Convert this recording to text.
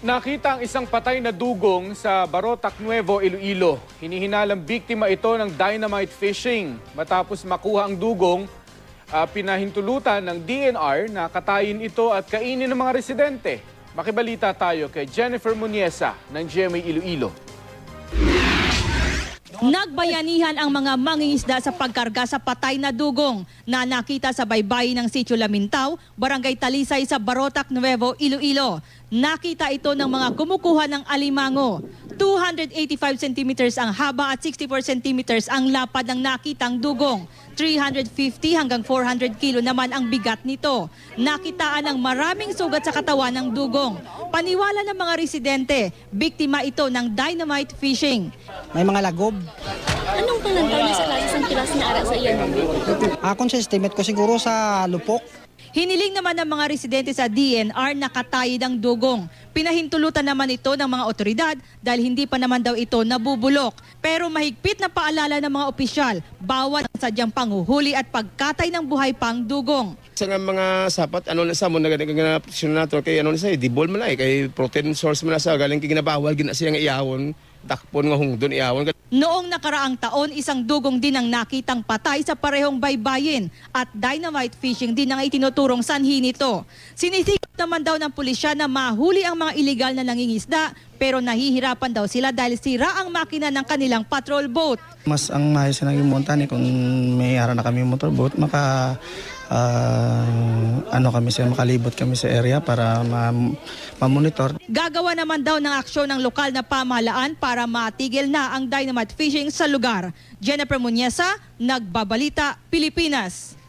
Nakita ang isang patay na dugong sa Barotac Nuevo, Iloilo. Hinihinalang biktima ito ng dynamite fishing. Matapos makuha ang dugong, ah, pinahintulutan ng DNR na katayin ito at kainin ng mga residente. Makibalita tayo kay Jennifer Muniesa ng GMA Iloilo. Nagbayanihan ang mga mangingisda sa pagkarga sa patay na dugong na nakita sa baybayin ng Sitio Lamintaw, Barangay Talisay sa Barotac Nuevo, Iloilo. Nakita ito ng mga kumukuha ng alimango. 285 centimeters ang haba at 64 centimeters ang lapad ng nakitang dugong. 350 hanggang 400 kilo naman ang bigat nito. Nakitaan ng maraming sugat sa katawan ng dugong. Paniwala ng mga residente, biktima ito ng dynamite fishing. May mga lagob. Anong pangantaw niya sa klase ng pilas na ara sa iyan? Akon sa estimate ko siguro sa lupok. Hiniling naman ng mga residente sa DNR na katayid ang dugong. Pinahintulutan naman ito ng mga otoridad dahil hindi pa naman daw ito nabubulok. Pero mahigpit na paalala ng mga opisyal, bawal ang sadyang panguhuli at pagkatay ng buhay pang dugong. Sa nga mga sapat, ano na sa mo, nagaling nga presyon nato kay ano na sa, dibol man na eh, kay protein source man na sa, galing kay ginabawal, gina siya nga iyawon, takpon nga hungdon iyawon. Noong nakaraang taon, isang dugong din ang nakitang patay sa parehong baybayin at dynamite fishing din ang itinuturong sanhi nito. Sinisikap naman daw ng pulisya na mahuli ang mga illegal na nangingisda pero nahihirapan daw sila dahil sira ang makina ng kanilang patrol boat. Mas ang mahis na naging montan eh, kung may ara na kami motorboat, maka ah, ano kami sa makalibot kami sa area para ma, ma-monitor. Gagawa naman daw ng aksyon ng lokal na pamahalaan para matigil na ang dynamite fishing sa lugar. Jennifer Muñeza, Nagbabalita, Pilipinas.